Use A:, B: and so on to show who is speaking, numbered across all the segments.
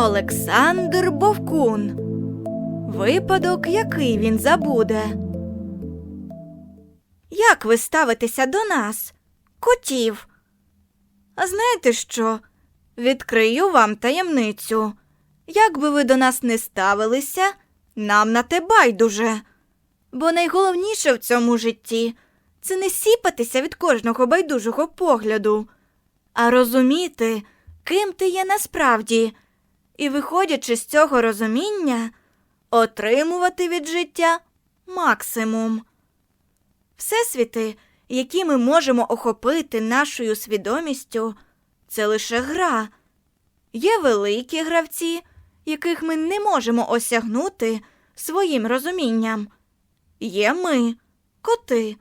A: Олександр Бовкун. Випадок, який він забуде. Як ви ставитеся до нас, котів? А знаєте що? Відкрию вам таємницю. Як би ви до нас не ставилися, нам на те байдуже. Бо найголовніше в цьому житті це не сіпатися від кожного байдужого погляду, а розуміти, ким ти є насправді, і, виходячи з цього розуміння, отримувати від життя максимум. Всесвіти, які ми можемо охопити нашою свідомістю, це лише гра. Є великі гравці, яких ми не можемо осягнути своїм розумінням. Є ми, коти.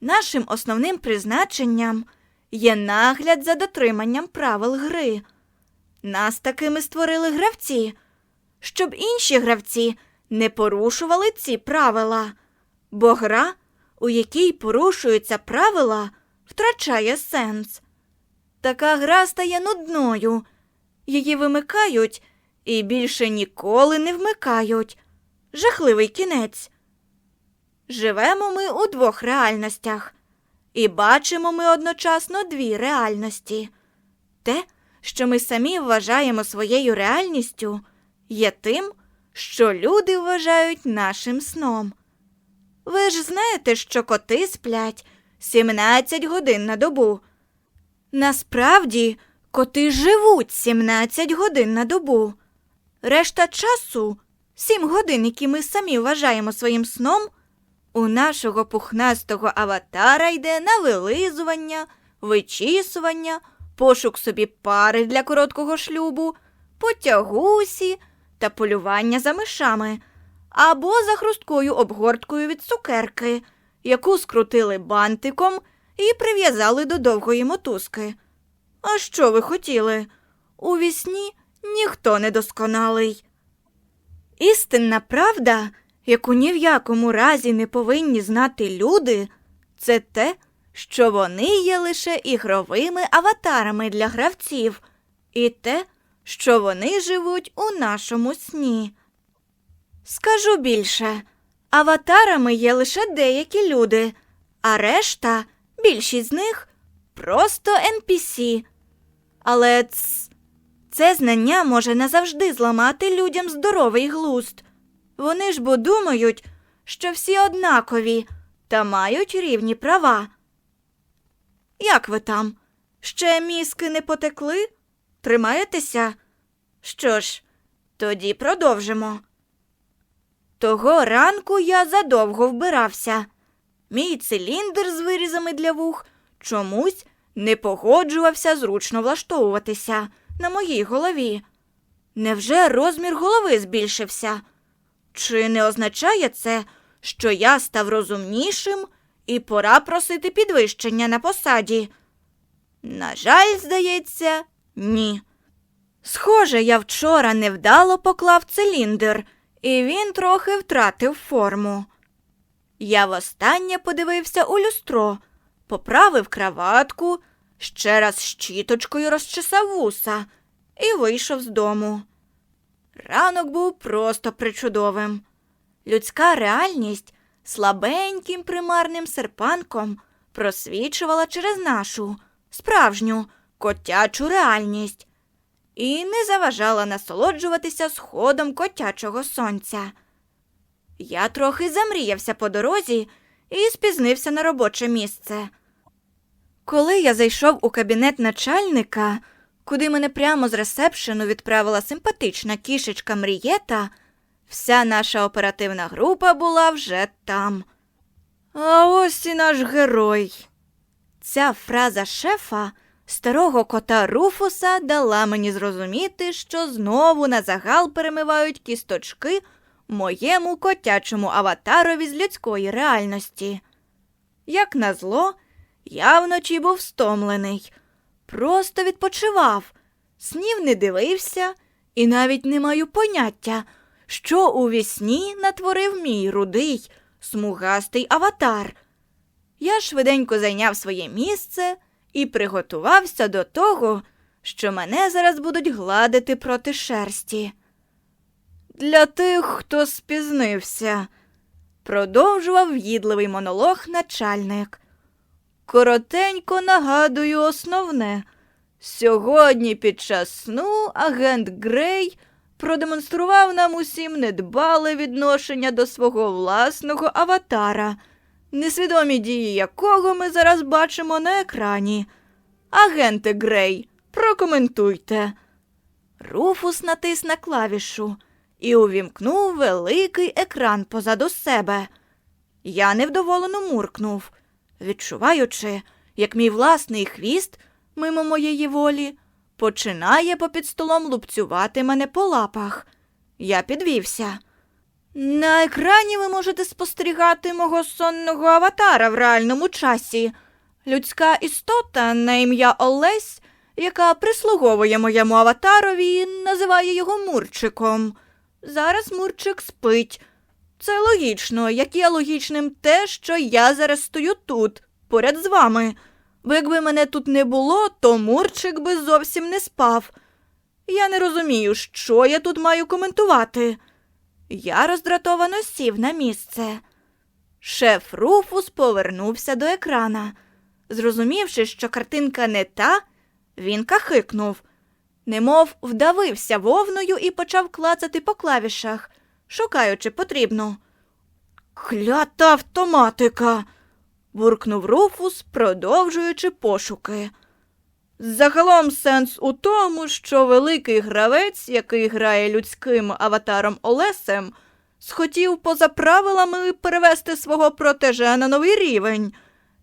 A: Нашим основним призначенням є нагляд за дотриманням правил гри. Нас такими створили гравці, щоб інші гравці не порушували ці правила, бо гра, у якій порушуються правила, втрачає сенс. Така гра стає нудною, її вимикають і більше ніколи не вмикають. Жахливий кінець. Живемо ми у двох реальностях, і бачимо ми одночасно дві реальності. Те, що ми самі вважаємо своєю реальністю, є тим, що люди вважають нашим сном. Ви ж знаєте, що коти сплять 17 годин на добу. Насправді, коти живуть 17 годин на добу. Решта часу, 7 годин, які ми самі вважаємо своїм сном, у нашого пухнастого аватара йде на вилизування, вичісування, пошук собі пари для короткого шлюбу, потягусі та полювання за мишами або за хрусткою обгорткою від цукерки, яку скрутили бантиком і прив'язали до довгої мотузки. А що ви хотіли? У вісні ніхто не досконалий. Істинна правда, яку ні в якому разі не повинні знати люди, це те, що вони є лише ігровими аватарами для гравців, і те, що вони живуть у нашому сні. Скажу більше, аватарами є лише деякі люди, а решта, більшість з них просто NPC. Але ц... це знання може назавжди зламати людям здоровий глузд. Вони ж бо думають, що всі однакові та мають рівні права. Як ви там? Ще мізки не потекли? Тримаєтеся? Що ж, тоді продовжимо. Того ранку я задовго вбирався. Мій циліндр з вирізами для вух чомусь не погоджувався зручно влаштовуватися на моїй голові. Невже розмір голови збільшився? Чи не означає це, що я став розумнішим і пора просити підвищення на посаді? На жаль, здається, ні. Схоже, я вчора невдало поклав циліндр, і він трохи втратив форму. Я востаннє подивився у люстро, поправив краватку, ще раз щіточкою розчесав вуса і вийшов з дому. Ранок був просто причудовим. Людська реальність слабеньким примарним серпанком просвічувала через нашу справжню котячу реальність і не заважала насолоджуватися сходом котячого сонця. Я трохи замріявся по дорозі і спізнився на робоче місце. Коли я зайшов у кабінет начальника, куди мене прямо з ресепшену відправила симпатична кішечка Мрієта, вся наша оперативна група була вже там. А ось і наш герой. Ця фраза шефа старого кота Руфуса дала мені зрозуміти, що знову на загал перемивають кісточки моєму котячому аватарові з людської реальності. Як назло, я вночі був стомлений, просто відпочивав, снів не дивився і навіть не маю поняття, що у вісні натворив мій рудий, смугастий аватар. Я швиденько зайняв своє місце і приготувався до того, що мене зараз будуть гладити проти шерсті. Для тих, хто спізнився, продовжував в'їдливий монолог начальник. Коротенько нагадую основне. Сьогодні під час сну агент Грей продемонстрував нам усім недбале відношення до свого власного аватара, несвідомі дії якого ми зараз бачимо на екрані. Агенте Грей, прокоментуйте. Руфус натис на клавішу і увімкнув великий екран позаду себе. Я невдоволено муркнув, відчуваючи, як мій власний хвіст, мимо моєї волі, починає попід столом лупцювати мене по лапах. Я підвівся. На екрані ви можете спостерігати мого сонного аватара в реальному часі. Людська істота на ім'я Олесь, яка прислуговує моєму аватарові, називає його Мурчиком. Зараз Мурчик спить. Це логічно, як є логічним те, що я зараз стою тут, поряд з вами. Бо якби мене тут не було, то Мурчик би зовсім не спав. Я не розумію, що я тут маю коментувати. Я роздратовано сів на місце. Шеф Руфус повернувся до екрана. Зрозумівши, що картинка не та, він кахикнув, немов вдавився вовною і почав клацати по клавішах, шукаючи потрібну. Клята автоматика. Буркнув Руфус, продовжуючи пошуки. Загалом сенс у тому, що великий гравець, який грає людським аватаром Олесем, схотів поза правилами перевести свого протеже на новий рівень.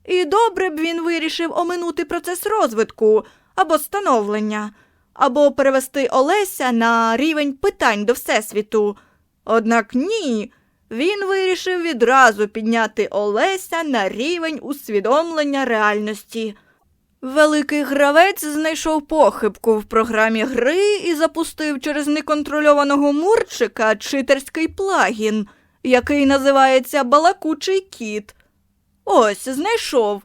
A: І добре б він вирішив оминути процес розвитку або становлення, або перевести Олеся на рівень питань до Всесвіту. Однак ні, він вирішив відразу підняти Олеся на рівень усвідомлення реальності. Великий гравець знайшов похибку в програмі гри і запустив через неконтрольованого мурчика читерський плагін, який називається Балакучий кіт. Ось знайшов.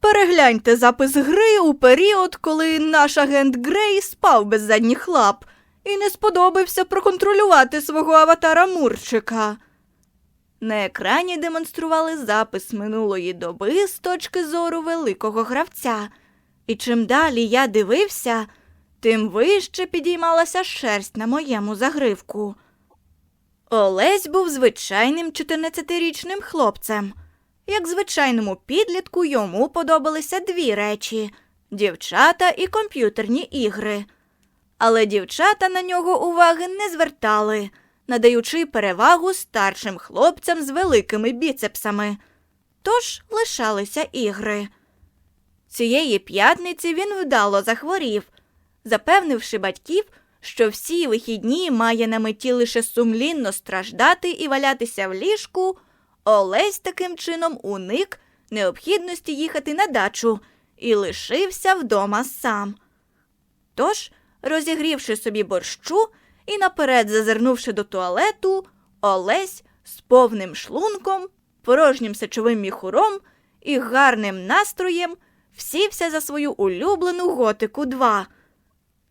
A: Перегляньте запис гри у період, коли наш агент Грей спав без задніх лап і не сподобався проконтролювати свого аватара Мурчика. На екрані демонстрували запис минулої доби з точки зору великого гравця, і чим далі я дивився, тим вище підіймалася шерсть на моєму загривку. Олесь був звичайним 14-річним хлопцем. Як звичайному підлітку йому подобалися дві речі дівчата і комп'ютерні ігри. Але дівчата на нього уваги не звертали, надаючи перевагу старшим хлопцям з великими біцепсами. Тож лишалися ігри. Цієї п'ятниці він вдало захворів, запевнивши батьків, що всі вихідні має на меті лише сумлінно страждати і валятися в ліжку. Олесь таким чином уник необхідності їхати на дачу і лишився вдома сам. Тож, розігрівши собі борщу і наперед зазирнувши до туалету, Олесь з повним шлунком, порожнім сечовим міхуром і гарним настроєм всівся за свою улюблену готику 2.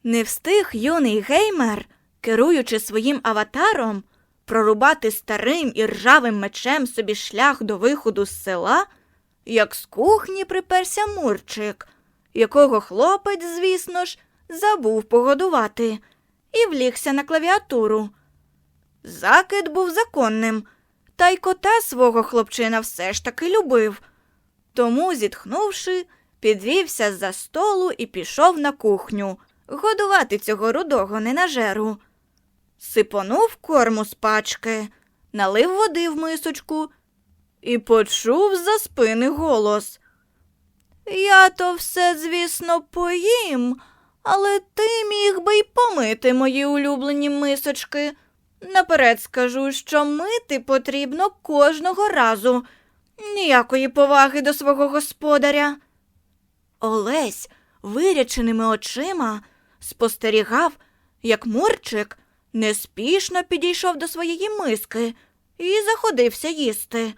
A: Не встиг юний геймер, керуючи своїм аватаром, прорубати старим і ржавим мечем собі шлях до виходу з села, як з кухні приперся Мурчик, якого хлопець, звісно ж, забув погодувати, і влігся на клавіатуру. Закид був законним, та й кота свого хлопчина все ж таки любив. Тому, зітхнувши, підвівся з-за столу і пішов на кухню годувати цього рудого ненажеру. Сипонув корму з пачки, налив води в мисочку і почув за спини голос. Я то все, звісно, поїм, але ти міг би й помити мої улюблені мисочки. Наперед скажу, що мити потрібно кожного разу. Ніякої поваги до свого господаря. Олесь виряченими очима спостерігав, як Мурчик неспішно підійшов до своєї миски і заходився їсти.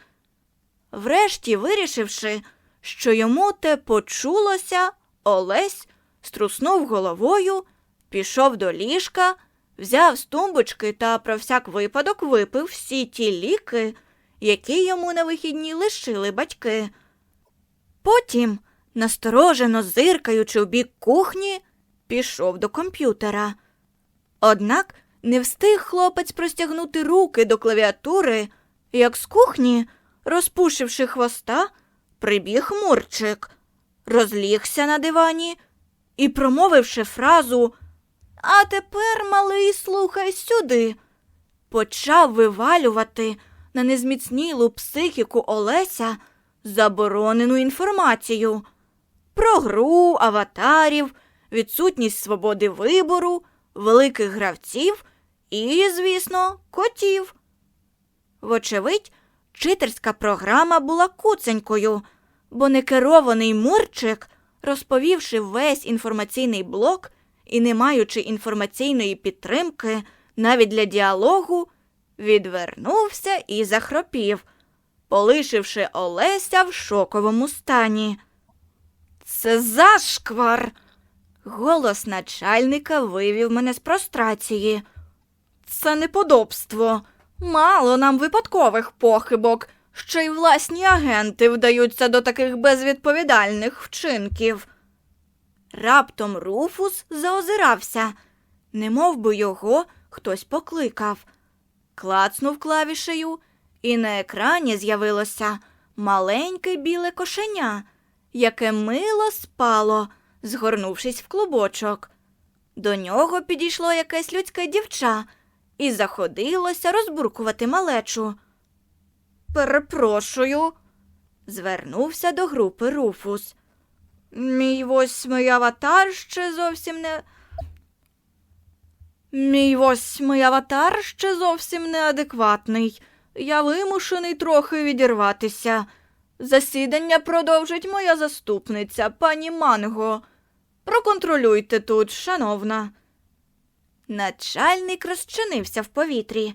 A: Врешті, вирішивши, що йому те почулося, Олесь струснув головою, пішов до ліжка, взяв з тумбочки та про всяк випадок випив всі ті ліки, які йому на вихідні лишили батьки. Потім, насторожено зиркаючи в бік кухні, пішов до комп'ютера. Однак не встиг хлопець простягнути руки до клавіатури, як з кухні, розпушивши хвоста, прибіг Мурчик, розлігся на дивані і, промовивши фразу А тепер, малий, слухай сюди, почав вивалювати на незміцнілу психіку Олеся заборонену інформацію про гру, аватарів, відсутність свободи вибору, великих гравців і, звісно, котів. Вочевидь, читерська програма була куценькою, бо некерований Мурчик, розповівши весь інформаційний блок і не маючи інформаційної підтримки навіть для діалогу, відвернувся і захропів, полишивши Олеся в шоковому стані. Це зашквар. Голос начальника вивів мене з прострації. Це неподобство. Мало нам випадкових похибок, ще й власні агенти вдаються до таких безвідповідальних вчинків. Раптом Руфус заозирався, немов би його хтось покликав. Клацнув клавішею, і на екрані з'явилося маленьке біле кошеня, яке мило спало, згорнувшись в клубочок. До нього підійшло якесь людське дівча і заходилося розбуркувати малечу. Перепрошую, звернувся до групи Руфус. Мій восьмий аватар ще зовсім не. Мій восьмий аватар ще зовсім неадекватний. Я вимушений трохи відірватися. Засідання продовжить моя заступниця, пані Манго. Проконтролюйте тут, шановна. Начальник розчинився в повітрі.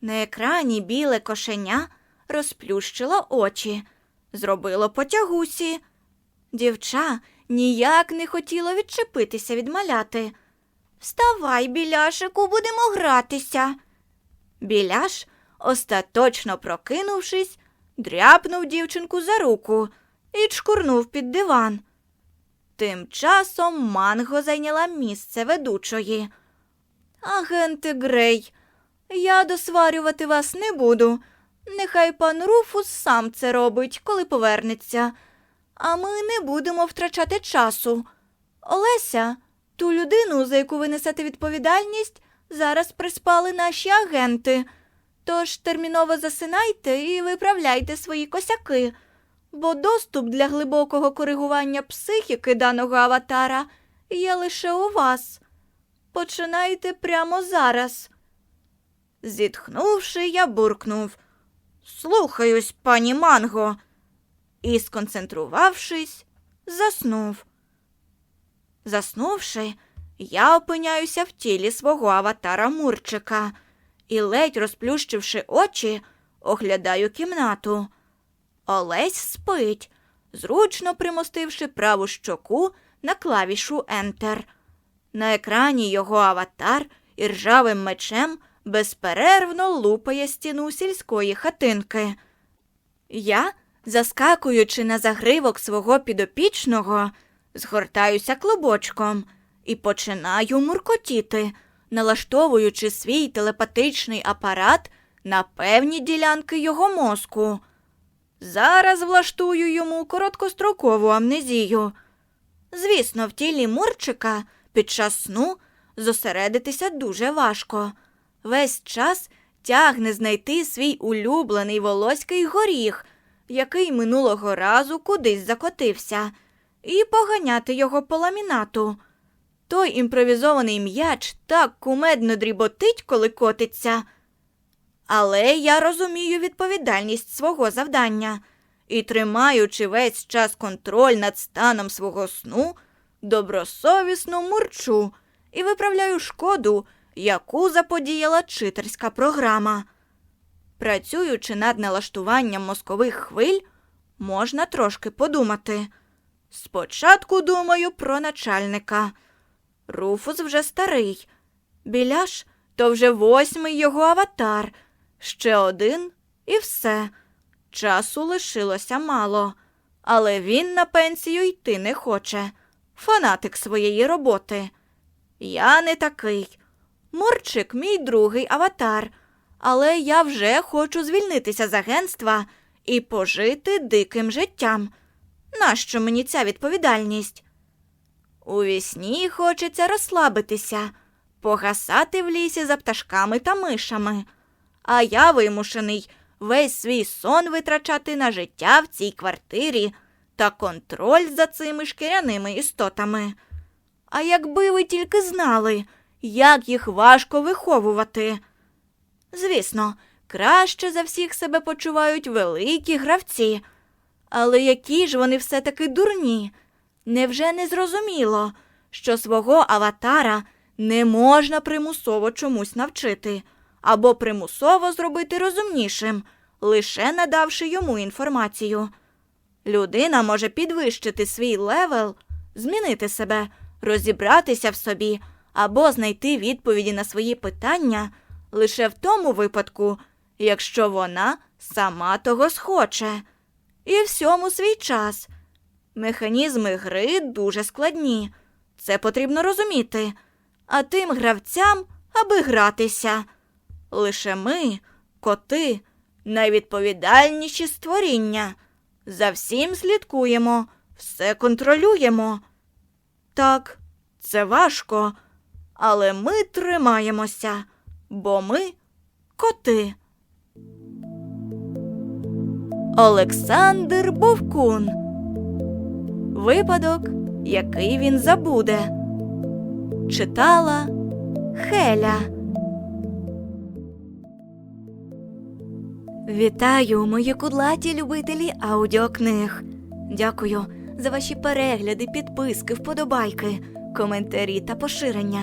A: На екрані біле кошеня розплющило очі, зробило потягусі. Дівча ніяк не хотіло відчепитися від маляти. Вставай, біляшику, будемо гратися. Біляш, остаточно прокинувшись, дряпнув дівчинку за руку і чкурнув під диван. Тим часом Манго зайняла місце ведучої. Агенти Грей, я досварювати вас не буду. Нехай пан Руфус сам це робить, коли повернеться. А ми не будемо втрачати часу. Олеся, ту людину, за яку ви несете відповідальність, зараз приспали наші агенти. Тож терміново засинайте і виправляйте свої косяки, бо доступ для глибокого коригування психіки даного аватара є лише у вас. Починайте прямо зараз. Зітхнувши, я буркнув Слухаюсь, пані Манго. І, сконцентрувавшись, заснув. Заснувши, я опиняюся в тілі свого аватара Мурчика і, ледь розплющивши очі, оглядаю кімнату. Олесь спить, зручно примостивши праву щоку на клавішу Ентер. На екрані його аватар і ржавим мечем безперервно лупає стіну сільської хатинки. Я, заскакуючи на загривок свого підопічного, згортаюся клубочком і починаю муркотіти, налаштовуючи свій телепатичний апарат на певні ділянки його мозку. Зараз влаштую йому короткострокову амнезію. Звісно, в тілі Мурчика під час сну зосередитися дуже важко. Весь час тягне знайти свій улюблений волоський горіх, який минулого разу кудись закотився, і поганяти його по ламінату. Той імпровізований м'яч так кумедно дріботить, коли котиться. Але я розумію відповідальність свого завдання і, тримаючи весь час контроль над станом свого сну, добросовісно мурчу і виправляю шкоду, яку заподіяла читерська програма. Працюючи над налаштуванням мозкових хвиль, можна трошки подумати. Спочатку думаю про начальника. Руфус вже старий. Біляш то вже восьмий його аватар. Ще один і все. Часу лишилося мало, але він на пенсію йти не хоче. Фанатик своєї роботи. Я не такий. Мурчик мій другий аватар, але я вже хочу звільнитися з агентства і пожити диким життям. Нащо мені ця відповідальність? У вісні хочеться розслабитися, погасати в лісі за пташками та мишами, а я вимушений весь свій сон витрачати на життя в цій квартирі та контроль за цими шкіряними істотами. А якби ви тільки знали, як їх важко виховувати. Звісно, краще за всіх себе почувають великі гравці. Але які ж вони все таки дурні? Невже не зрозуміло, що свого аватара не можна примусово чомусь навчити або примусово зробити розумнішим, лише надавши йому інформацію? Людина може підвищити свій левел, змінити себе, розібратися в собі або знайти відповіді на свої питання лише в тому випадку, якщо вона сама того схоче. І всьому свій час. Механізми гри дуже складні. Це потрібно розуміти. А тим гравцям, аби гратися. Лише ми, коти, найвідповідальніші створіння. За всім слідкуємо, все контролюємо. Так, це важко, але ми тримаємося, бо ми коти. Олександр Бовкун. Випадок, який він забуде. Читала Хеля. Вітаю, мої кудлаті любителі аудіокниг. Дякую за ваші перегляди, підписки, вподобайки, коментарі та поширення.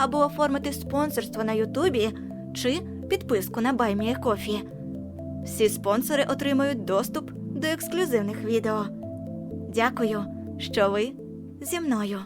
A: або оформити спонсорство на Ютубі чи підписку на Кофі. Всі спонсори отримають доступ до ексклюзивних відео. Дякую, що ви зі мною.